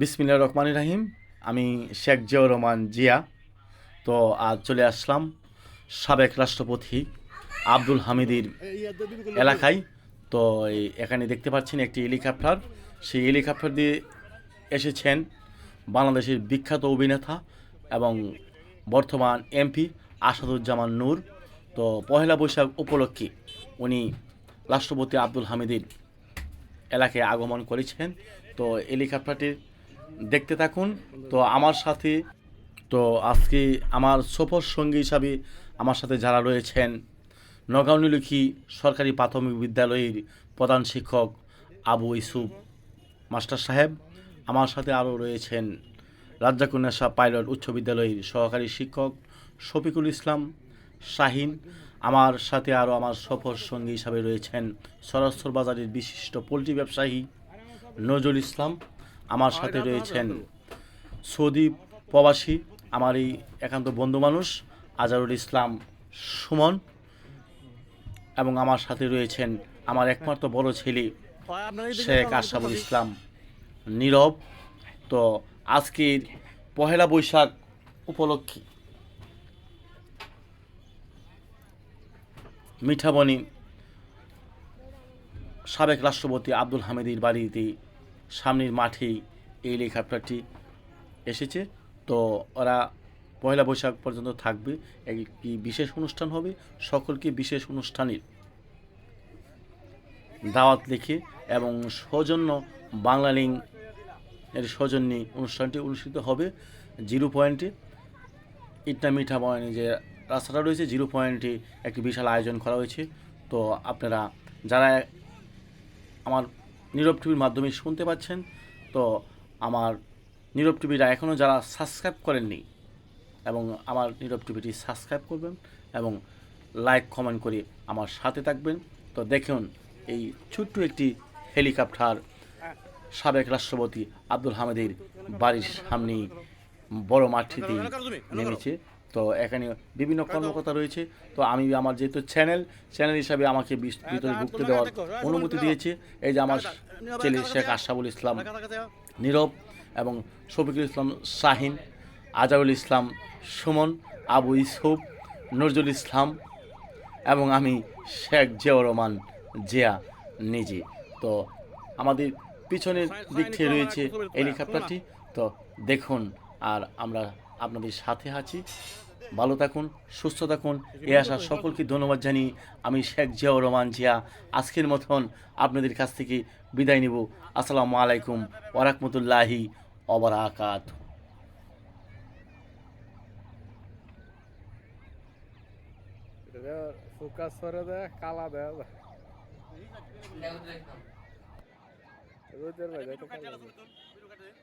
বিসমিল্লা রহমান রাহিম। আমি শেখ জিয়াউর রহমান জিয়া। তো আজ চলে আসলাম সাবেক রাষ্ট্রপতি আব্দুল হামিদির এলাকায়। তো এখানে দেখতে পাচ্ছেন একটি হেলিকপ্টার। সেই হেলিকপ্টার দিয়ে এসেছেন বাংলাদেশের বিখ্যাত অভিনেতা এবং বর্তমান এমপি আসাদুজ্জামান নূর। তো পহেলা বৈশাখ উপলক্ষে উনি রাষ্ট্রপতি আব্দুল হামিদের এলাকায় আগমন করেছেন। তো হেলিকপ্টারটি দেখতে থাকুন। তো আমার সাথে, তো আজকে আমার সফর সঙ্গী হিসাবে আমার সাথে যারা রয়েছেন, নগাঁও নীলক্ষী সরকারি প্রাথমিক বিদ্যালয়ের প্রধান শিক্ষক আবু ইসুফ মাস্টার সাহেব। আমার সাথে আরও রয়েছেন রাজ্জাকুন্নেসা পাইলট উচ্চ বিদ্যালয়ের সহকারী শিক্ষক শফিকুল ইসলাম শাহিন। আমার সাথে আরও আমার সফর সঙ্গী হিসাবে রয়েছেন সরস্বর বাজারের বিশিষ্ট পোলট্রি ব্যবসায়ী নজরুল ইসলাম। আমার সাথে রয়েছেন সৌদি প্রবাসী আমার এই একান্ত বন্ধু মানুষ আজারুল ইসলাম সুমন এবং আমার সাথে রয়েছেন আমার একমাত্র বড় ছেলে শেখ আশরাফুল ইসলাম নীরব। তো আজকের পহেলা বৈশাখ উপলক্ষে মিঠাবনি সাবেক রাষ্ট্রপতি আব্দুল হামিদের বাড়িতে সামনের মাঠেই এই হেলিকপ্টারটি এসেছে। তো ওরা পয়লা বৈশাখ পর্যন্ত থাকবে। একটি বিশেষ অনুষ্ঠান হবে? সকলকে বিশেষ অনুষ্ঠানের দাওয়াত লিখে এবং সৌজন্য বাংলা লিঙ্ক এর সৌজন্যে অনুষ্ঠানটি অনুষ্ঠিত হবে জিরো পয়েন্টে। ইটনা মিঠা বয়নে যে রাস্তাটা রয়েছে, জিরো পয়েন্টে একটি বিশাল আয়োজন করা হয়েছে। তো আপনারা যারা আমার নীরব টিভির মাধ্যমে শুনতে পাচ্ছেন। তো আমার নীরব টিভিটা এখনও যারা সাবস্ক্রাইব করেননি এবং আমার নীরব টিভিটি সাবস্ক্রাইব করবেন এবং লাইক কমেন্ট করে আমার সাথে থাকবেন। তো দেখুন এই ছোট্ট একটি হেলিকপ্টার সাবেক রাষ্ট্রপতি আব্দুল হামিদের বাড়ির সামনেই বড় মাঠটিতে নেমেছে। তো এখানে বিভিন্ন কর্মকর্তা রয়েছে। তো আমি আমার যেহেতু চ্যানেল চ্যানেল হিসাবে আমাকে ভিতরে ঢুকতে দেওয়ার অনুমতি দিয়েছে। এই যে আমার ছেলে শেখ আশরাফুল ইসলাম নীরব এবং শফিকুল ইসলাম শাহিন আজারুল ইসলাম সুমন আবু ইসুফ নজরুল ইসলাম এবং আমি শেখ জিয়াউর রহমান জিয়া নিজে। তো আমাদের পিছনের দিক থেকে রয়েছে হেলিকপ্টারটি। তো দেখুন আর আমরা আপনাদের সাথে আছি। ভালো থাকুন সুস্থ থাকুন। এ আসা সকলকে ধন্যবাদ জানিয়ে আমি শেখ জিয়াউর রহমান জিয়া। আজকের মতন আপনাদের কাছ থেকে বিদায় নিব। আসসালামু আলাইকুম ওরাকমতুল্লাহি অবরাকাত ফোকাস করে দেয় কালা দেয় রোদের বাজার তো কালা দেয়।